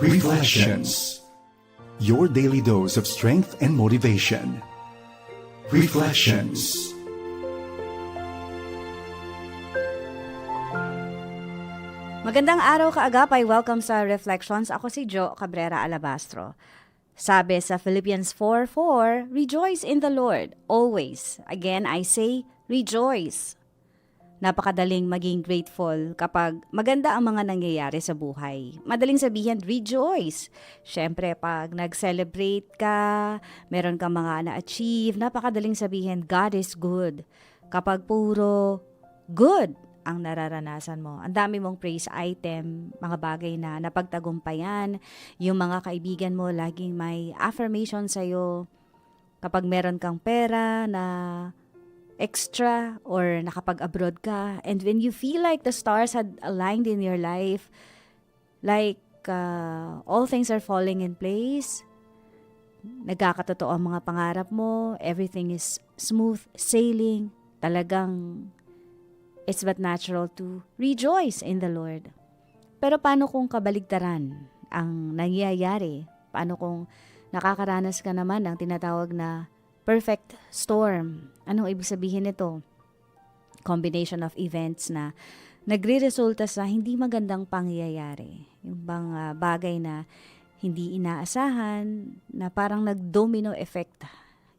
Reflections. Your daily dose of strength and motivation. Reflections. Magandang araw kaagapay. Welcome sa Reflections. Ako si Jo Cabrera Alabastro. Sabi sa Philippians 4.4, Rejoice in the Lord, always. Again, I say, rejoice. Napakadaling maging grateful kapag maganda ang mga nangyayari sa buhay. Madaling sabihin, rejoice. Siyempre, pag nag-celebrate ka, meron kang mga na-achieve, napakadaling sabihin, God is good. Kapag puro good ang nararanasan mo. Ang dami mong praise item, mga bagay na napagtagumpayan, yung mga kaibigan mo laging may affirmation sa'yo. Kapag meron kang pera na extra or nakapag-abroad ka, and when you feel like the stars had aligned in your life, like uh, all things are falling in place, nagkakatotoo ang mga pangarap mo, everything is smooth sailing, talagang it's but natural to rejoice in the Lord. Pero paano kung kabaligtaran ang nangyayari? Paano kung nakakaranas ka naman ng tinatawag na perfect storm? Anong ibig sabihin nito? Combination of events na nagre-resulta sa hindi magandang pangyayari. Yung bang ah, bagay na hindi inaasahan, na parang nag-domino effect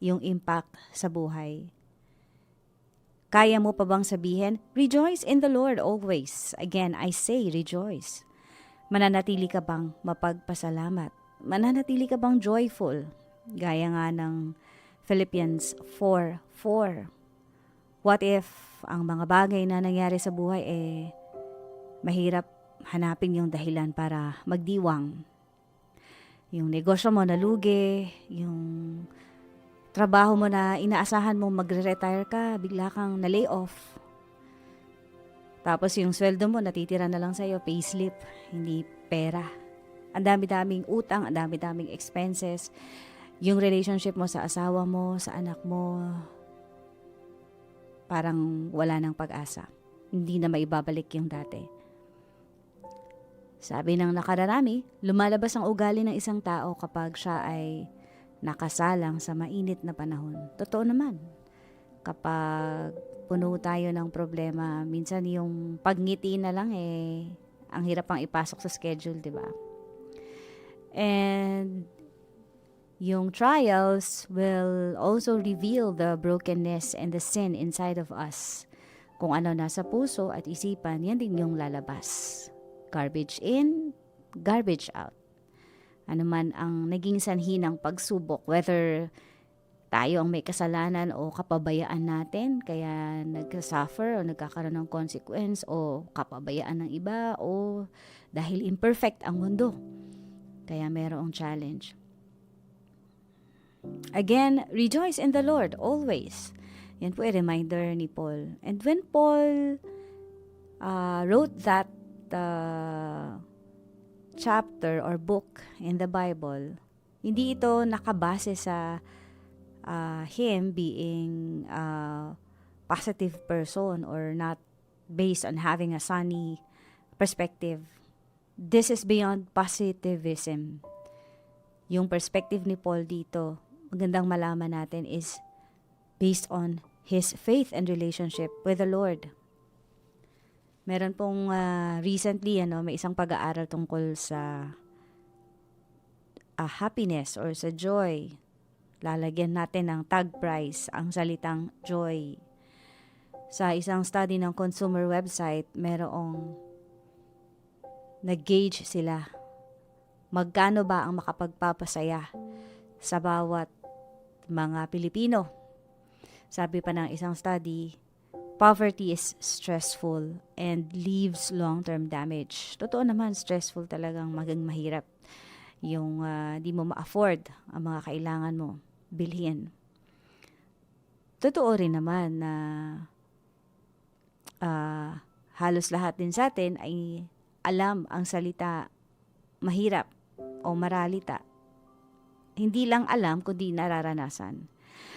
yung impact sa buhay. Kaya mo pa bang sabihin, Rejoice in the Lord always. Again, I say rejoice. Mananatili ka bang mapagpasalamat? Mananatili ka bang joyful? Gaya nga ng Philippians 4.4. What if ang mga bagay na nangyari sa buhay eh mahirap hanapin yung dahilan para magdiwang? Yung negosyo mo nalugi, yung trabaho mo na inaasahan mo magre-retire ka, bigla kang na-lay off. Tapos yung sweldo mo natitira na lang sa'yo, payslip, hindi pera. Ang dami-daming utang, ang dami-daming expenses. Yung relationship mo sa asawa mo, sa anak mo, parang wala ng pag-asa. Hindi na maibabalik yung dati. Sabi ng nakararami, lumalabas ang ugali ng isang tao kapag siya ay nakasalang sa mainit na panahon. Totoo naman. Kapag puno tayo ng problema, minsan yung pagngiti na lang eh, ang hirap pang ipasok sa schedule, di ba? And yung trials will also reveal the brokenness and the sin inside of us. Kung ano nasa puso at isipan, yan din yung lalabas. Garbage in, garbage out ano man ang naging sanhi ng pagsubok, whether tayo ang may kasalanan o kapabayaan natin, kaya nag-suffer o nagkakaroon ng consequence o kapabayaan ng iba o dahil imperfect ang mundo. Kaya merong challenge. Again, rejoice in the Lord always. Yan po ay reminder ni Paul. And when Paul uh, wrote that uh, chapter or book in the Bible, hindi ito nakabase sa uh, him being a positive person or not based on having a sunny perspective. This is beyond positivism. Yung perspective ni Paul dito, magandang malaman natin is based on his faith and relationship with the Lord. Meron pong uh, recently ano, may isang pag-aaral tungkol sa uh, happiness or sa joy. Lalagyan natin ng tag price ang salitang joy. Sa isang study ng consumer website, merong nag-gauge sila. Magkano ba ang makapagpapasaya sa bawat mga Pilipino? Sabi pa ng isang study, poverty is stressful and leaves long-term damage. Totoo naman, stressful talagang maging mahirap yung uh, di mo ma-afford ang mga kailangan mo bilhin. Totoo rin naman na uh, halos lahat din sa atin ay alam ang salita mahirap o maralita. Hindi lang alam kundi nararanasan.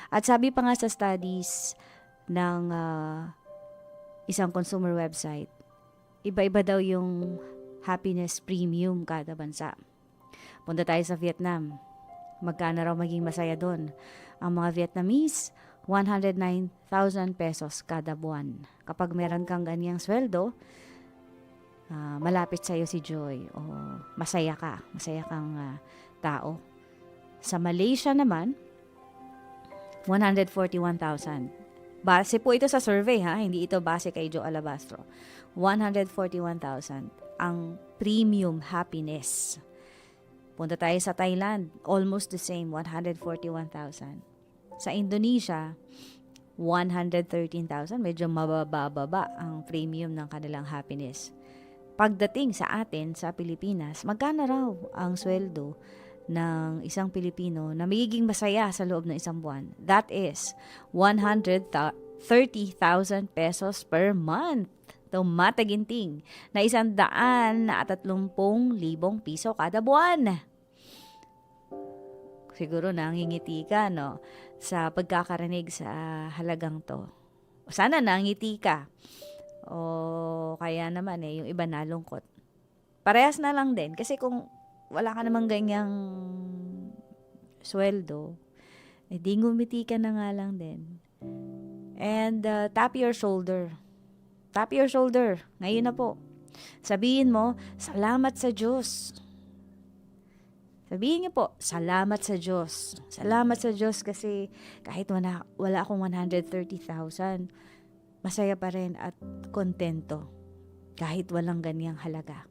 At sabi pa nga sa studies, ng uh, isang consumer website, iba-iba daw yung happiness premium kada bansa. Punta tayo sa Vietnam. Magkano raw maging masaya doon? Ang mga Vietnamese, 109,000 pesos kada buwan. Kapag meron kang ganyang sweldo, ah, malapit sa'yo si Joy o masaya ka, masaya kang ah, tao. Sa Malaysia naman, 141,000. Base po ito sa survey ha, hindi ito base kay Joe Alabastro. 141,000 ang premium happiness. Punta tayo sa Thailand, almost the same, 141,000. Sa Indonesia, 113,000. Medyo mabababa ang premium ng kanilang happiness. Pagdating sa atin, sa Pilipinas, magkano raw ang sweldo ng isang Pilipino na magiging masaya sa loob ng isang buwan? That is 130,000 pesos per month. Tumataginting na isang daan at tatlumpong libong piso kada buwan. Siguro nangingiti ka, no? Sa pagkakarinig sa halagang to. Sana nangiti ka. O kaya naman eh, yung iba nalungkot. Parehas na lang din. Kasi kung wala ka namang ganyang sweldo, eh di ngumiti ka na nga lang din. And uh, tap your shoulder. Tap your shoulder. Ngayon na po. Sabihin mo, salamat sa Diyos. Sabihin niyo po, salamat sa Diyos. Salamat sa Diyos kasi kahit wala, wala akong 130,000, masaya pa rin at kontento kahit walang ganyang halaga.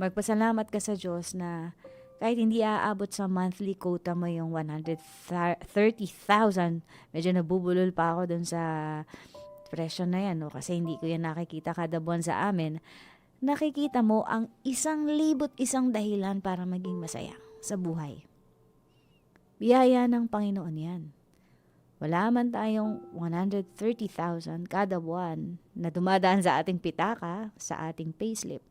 Magpasalamat ka sa Diyos na kahit hindi aabot sa monthly quota mo yung 130,000, medyo nabubulol pa ako dun sa presyo na yan, no? kasi hindi ko yan nakikita kada buwan sa amin, nakikita mo ang isang libot isang dahilan para maging masaya sa buhay. Biyaya ng Panginoon yan. Wala man tayong 130,000 kada buwan na dumadaan sa ating pitaka, sa ating payslip.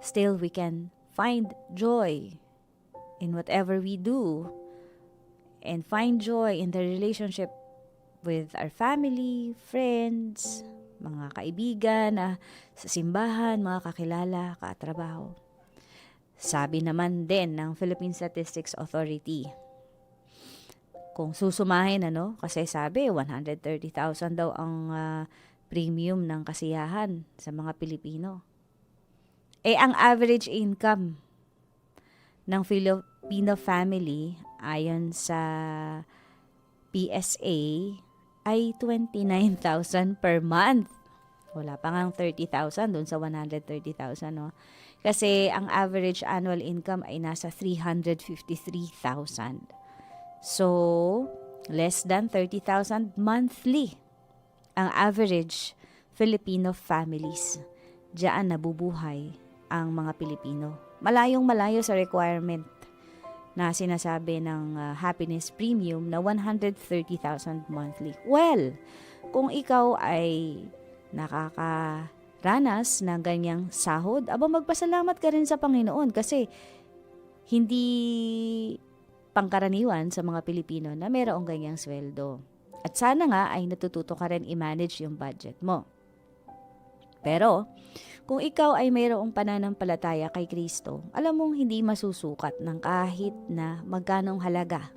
Still, we can find joy in whatever we do and find joy in the relationship with our family, friends, mga kaibigan, ah, sa simbahan, mga kakilala, katrabaho. Sabi naman din ng Philippine Statistics Authority, kung susumahin ano, kasi sabi 130,000 daw ang ah, premium ng kasiyahan sa mga Pilipino. Eh ang average income ng Filipino family ayon sa PSA ay 29,000 per month. Wala pa nga 30,000 doon sa 130,000, no? Kasi ang average annual income ay nasa 353,000. So, less than 30,000 monthly ang average Filipino families. Diyan nabubuhay ang mga Pilipino. Malayong malayo sa requirement na sinasabi ng uh, happiness premium na 130,000 monthly. Well, kung ikaw ay nakakaranas ng ganyang sahod, aba magpasalamat ka rin sa Panginoon kasi hindi pangkaraniwan sa mga Pilipino na mayroong ganyang sweldo. At sana nga ay natututo ka rin i-manage yung budget mo. Pero, kung ikaw ay mayroong pananampalataya kay Kristo, alam mong hindi masusukat ng kahit na magkanong halaga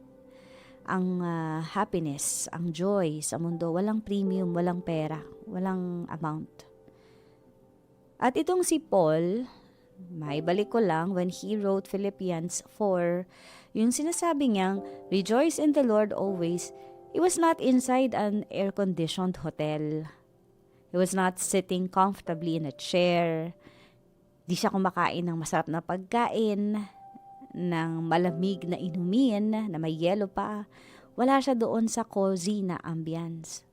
ang ah, happiness, ang joy sa mundo. Walang premium, walang pera, walang amount. At itong si Paul, may balik ko lang when he wrote Philippians 4, yung sinasabi niyang, Rejoice in the Lord always, it was not inside an air-conditioned hotel. He was not sitting comfortably in a chair. Di siya kumakain ng masarap na pagkain, ng malamig na inumin, na may yelo pa. Wala siya doon sa cozy na ambience.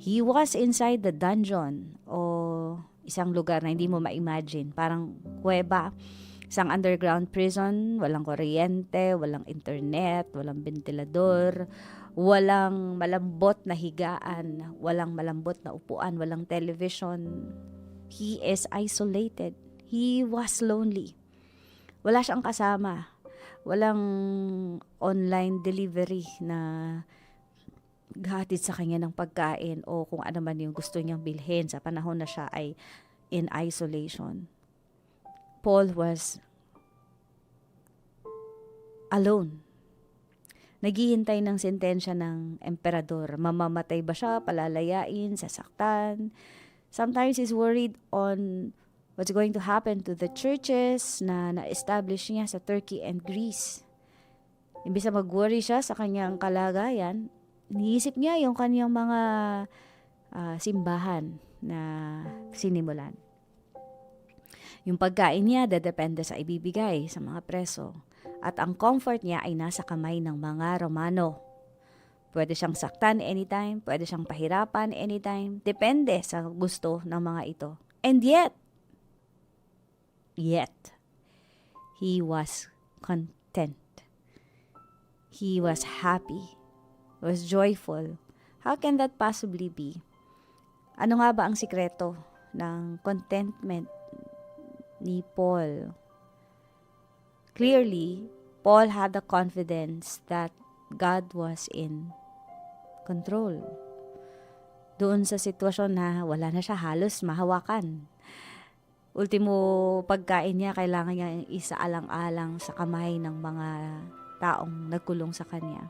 He was inside the dungeon o isang lugar na hindi mo ma-imagine. Parang kuweba, isang underground prison, walang kuryente, walang internet, walang ventilador, walang malambot na higaan, walang malambot na upuan, walang television. He is isolated. He was lonely. Wala siyang kasama. Walang online delivery na hatid sa kanya ng pagkain o kung ano man yung gusto niyang bilhin sa panahon na siya ay in isolation. Paul was alone. Naghihintay ng sentensya ng emperador. Mamamatay ba siya, palalayain, sasaktan. Sometimes he's worried on what's going to happen to the churches na na-establish niya sa Turkey and Greece. Imbis na mag-worry siya sa kanyang kalagayan, iniisip niya yung kanyang mga ah, simbahan na sinimulan. Yung pagkain niya, dadepende sa ibibigay sa mga preso. At ang comfort niya ay nasa kamay ng mga Romano. Pwede siyang saktan anytime, pwede siyang pahirapan anytime. Depende sa gusto ng mga ito. And yet, yet, he was content. He was happy. Was joyful. How can that possibly be? Ano nga ba ang sikreto ng contentment ni Paul? Clearly, Paul had the confidence that God was in control. Doon sa sitwasyon na wala na siya halos mahawakan. Ultimo pagkain niya, kailangan niya isaalang-alang sa kamay ng mga taong nagkulong sa kanya.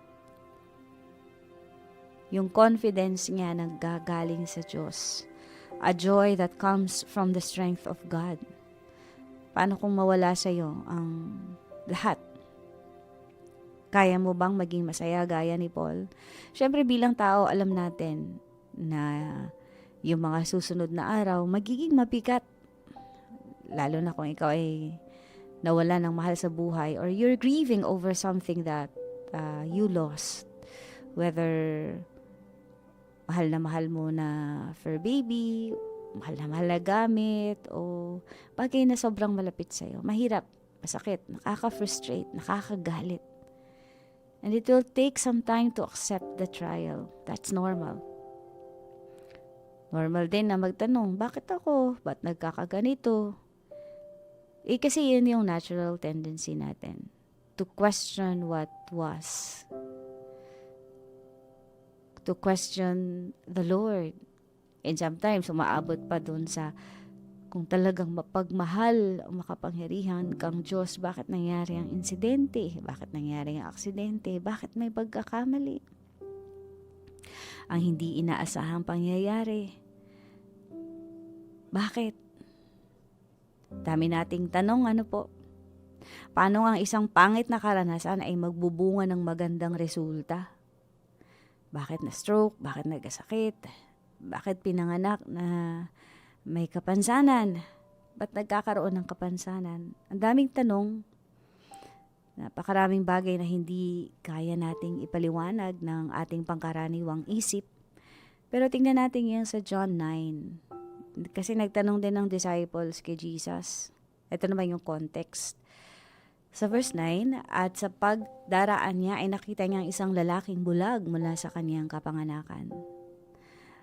Yung confidence niya naggagaling sa Diyos. A joy that comes from the strength of God. Paano kung mawala sa iyo ang lahat? Kaya mo bang maging masaya gaya ni Paul? Siyempre bilang tao, alam natin na yung mga susunod na araw magiging mabigat. Lalo na kung ikaw ay nawala ng mahal sa buhay or you're grieving over something that uh, you lost. Whether mahal na mahal mo na fur baby, mahal na mahal na gamit, o bagay na sobrang malapit sa'yo. Mahirap, masakit, nakaka-frustrate, nakakagalit. And it will take some time to accept the trial. That's normal. Normal din na magtanong, bakit ako? Ba't nagkakaganito? Eh kasi yun yung natural tendency natin. To question what was. To question the Lord. And sometimes, umaabot pa dun sa kung talagang mapagmahal ang makapangyarihan kang Diyos, bakit nangyari ang insidente? Bakit nangyari ang aksidente? Bakit may pagkakamali? Ang hindi inaasahang pangyayari. Bakit? Dami nating tanong, ano po? Paano ang isang pangit na karanasan ay magbubunga ng magandang resulta? Bakit na stroke? Bakit nagkasakit? Bakit pinanganak na may kapansanan? Ba't nagkakaroon ng kapansanan? Ang daming tanong. Napakaraming bagay na hindi kaya nating ipaliwanag ng ating pangkaraniwang isip. Pero tingnan natin yung sa John 9. Kasi nagtanong din ng disciples kay Jesus. Ito naman yung context. Sa verse 9, at sa pagdaraan niya ay nakita niya isang lalaking bulag mula sa kaniyang kapanganakan.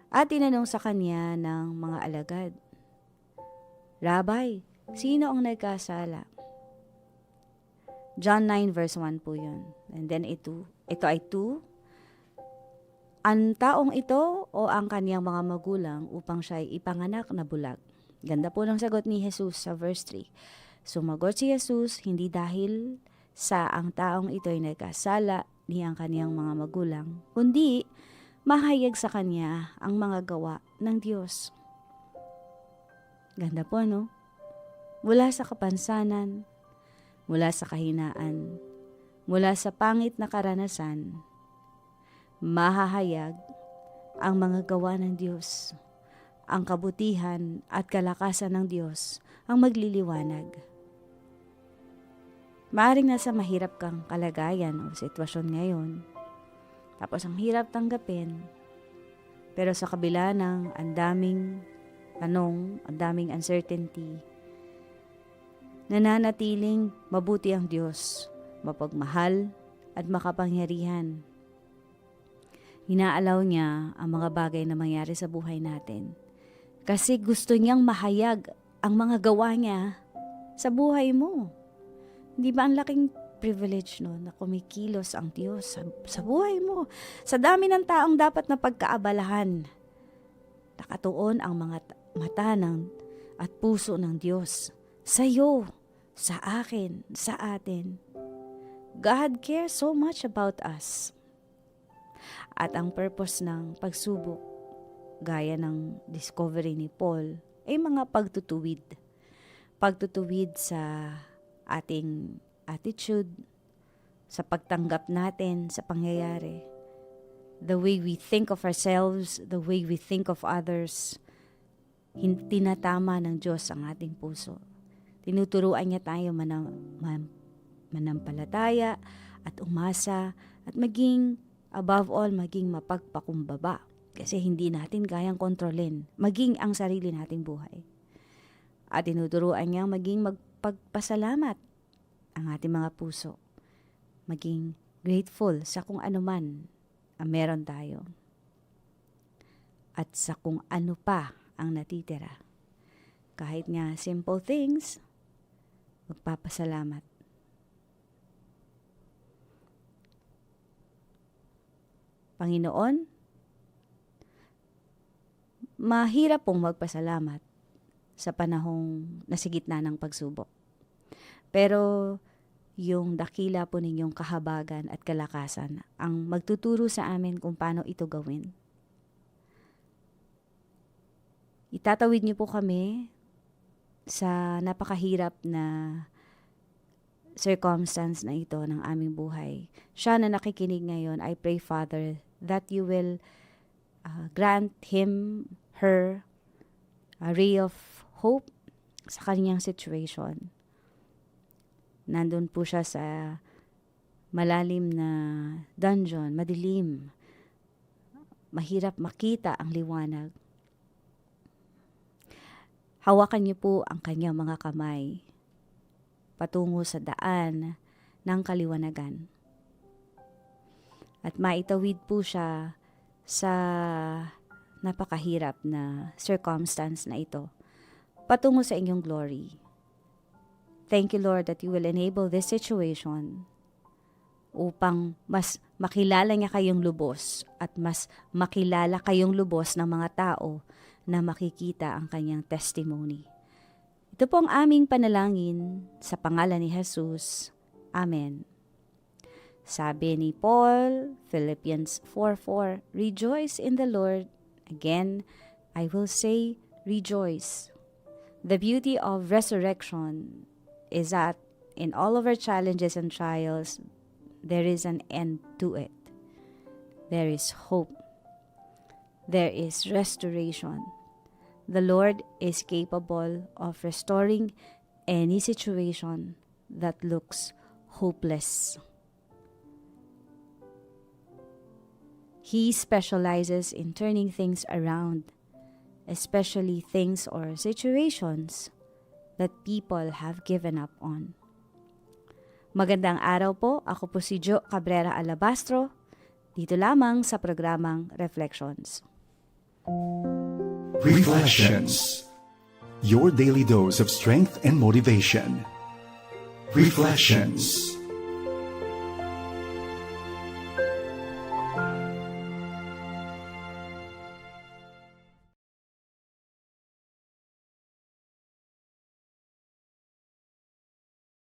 At tinanong sa kanya ng mga alagad, Rabbi, sino ang nagkasala? John 9 verse 1 po yun. And then ito, ito ay 2. Ang taong ito o ang kaniyang mga magulang upang siya ay ipanganak na bulag. Ganda po ng sagot ni Jesus sa verse 3. Sumagot si Jesus hindi dahil sa ang taong ito ay nagkasala ni ang kaniyang mga magulang, kundi mahayag sa kanya ang mga gawa ng Diyos. Ganda po, no? Mula sa kapansanan, mula sa kahinaan, mula sa pangit na karanasan, mahahayag ang mga gawa ng Diyos. Ang kabutihan at kalakasan ng Diyos ang magliliwanag. Maaring nasa mahirap kang kalagayan o sitwasyon ngayon. Tapos ang hirap tanggapin. Pero sa kabila ng ang daming tanong, ang daming uncertainty, nananatiling mabuti ang Diyos, mapagmahal at makapangyarihan. Inaalaw niya ang mga bagay na mangyari sa buhay natin. Kasi gusto niyang mahayag ang mga gawa niya sa buhay mo. Hindi ba ang laking privilege no na kumikilos ang Diyos sa, sa buhay mo? Sa dami ng taong dapat na pagkaabalahan, nakatuon ang mga ta- mata ng at puso ng Diyos sa iyo, sa akin, sa atin. God cares so much about us. At ang purpose ng pagsubok, gaya ng discovery ni Paul, ay mga pagtutuwid. Pagtutuwid sa ating attitude, sa pagtanggap natin sa pangyayari. The way we think of ourselves, the way we think of others, hin- tinatama ng Diyos ang ating puso. Tinuturuan niya tayo manam, man- manampalataya at umasa at maging above all maging mapagpakumbaba kasi hindi natin kayang kontrolin maging ang sarili nating buhay. At tinuturuan niya maging magpagpasalamat ang ating mga puso. Maging grateful sa kung ano man ang meron tayo. At sa kung ano pa ang natitira. Kahit nga simple things, magpapasalamat. Panginoon, mahirap pong magpasalamat sa panahong nasa gitna ng pagsubok. Pero yung dakila po ninyong kahabagan at kalakasan ang magtuturo sa amin kung paano ito gawin. Itatawid niyo po kami sa napakahirap na circumstance na ito ng aming buhay. Siya na nakikinig ngayon, I pray, Father, that you will uh, grant him, her, a ray of hope sa kanyang situation. Nandun po siya sa malalim na dungeon, madilim. Mahirap makita ang liwanag. Hawakan niyo po ang kanyang mga kamay patungo sa daan ng kaliwanagan. At maitawid po siya sa napakahirap na circumstance na ito patungo sa inyong glory. Thank you, Lord, that you will enable this situation upang mas makilala niya kayong lubos at mas makilala kayong lubos ng mga tao na makikita ang kanyang testimony. Ito po ang aming panalangin sa pangalan ni Jesus. Amen. Sabi ni Paul, Philippians 4.4, Rejoice in the Lord. Again, I will say, rejoice. The beauty of resurrection is that in all of our challenges and trials, there is an end to it. There is hope. There is restoration. The Lord is capable of restoring any situation that looks hopeless. He specializes in turning things around, especially things or situations that people have given up on. Magandang araw po, ako po si Jo Cabrera Alabastro, dito lamang sa programang Reflections. Reflections. Your daily dose of strength and motivation. Reflections.